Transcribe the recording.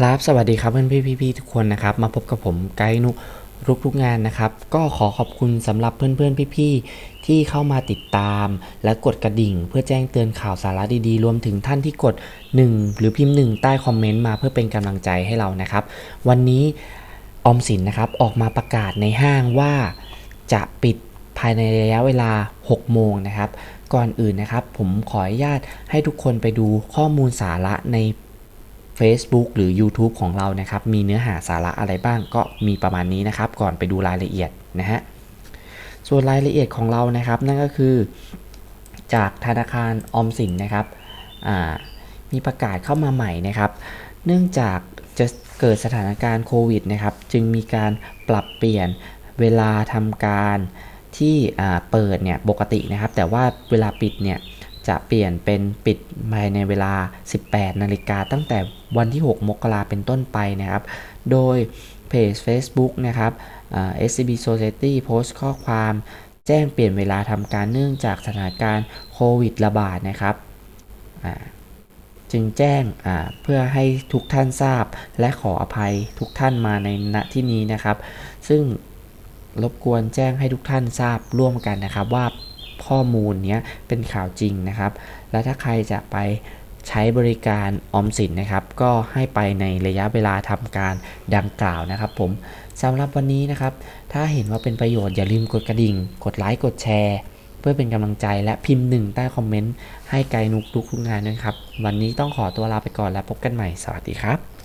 ครับสวัสดีครับเพื่อนพี่พี่ๆทุกคนนะครับมาพบกับผมไกด์นุรุกทุกงานนะครับ ก็ขอขอบคุณสำหรับเพื่อนเพื่อนๆพี่ๆที่เข้ามาติดตาม และกดกระดิ่ง เพื่อแจ้งเตือนข่าวสาระดีๆ รวมถึงท่านที่กด 1 หรือพิมพ์ 1 ใต้คอมเมนต์มาเพื่อเป็นกำลังใจให้เรานะครับ วันนี้ออมสินนะครับออกมาประกาศในห้างว่าจะปิดภายในระยะเวลา 6 โมงนะครับ ก่อนอื่นนะครับ ผมขออนุญาตให้ทุกคนไปดูข้อมูลสาระใน Facebook หรือ YouTube ของเรานะครับ มีเนื้อหาสาระอะไรบ้างก็มีประมาณนี้นะครับ ก่อนไปดูรายละเอียดนะฮะ ส่วนรายละเอียดของเรานะครับ นั่นก็คือ จากธนาคารออมสินนะครับมีประกาศเข้ามาใหม่นะครับ เนื่องจากจะเกิดสถานการณ์โควิดนะครับ จึงมีการปรับเปลี่ยนเวลาทำการที่เปิดเนี่ยปกตินะครับ แต่ว่าเวลาปิดเนี่ย จะเปลี่ยนเป็นปิดภายในเวลา 18 นาฬิกาตั้งแต่วันที่ 6 มกราเป็นต้นไปนะครับ โดยเพจ Facebook นะครับ SCB Society โพสต์ข้อความแจ้งเปลี่ยนเวลาทำการเนื่องจากสถานการณ์โควิดระบาดนะครับจึงแจ้งเพื่อให้ทุกท่านทราบและขออภัยทุกท่านมาในณที่นี้นะครับ ซึ่งรบกวนแจ้งให้ทุกท่านทราบร่วมกันนะครับว่า ข้อมูลเนี้ยเป็นข่าวจริงนะครับ และถ้าใครจะไปใช้บริการออมสินนะครับ ก็ให้ไปในระยะเวลาทำการดังกล่าวนะครับ ผมสำหรับวันนี้นะครับ ถ้าเห็นว่าเป็นประโยชน์อย่าลืมกดกระดิ่ง กดไลค์กดแชร์ เพื่อเป็นกำลังใจและพิมพ์หนึ่งใต้คอมเมนต์ให้ไกด์นุกทุกงานด้วยครับ วันนี้ต้องขอตัวลาไปก่อนแล้วพบกันใหม่สวัสดีครับ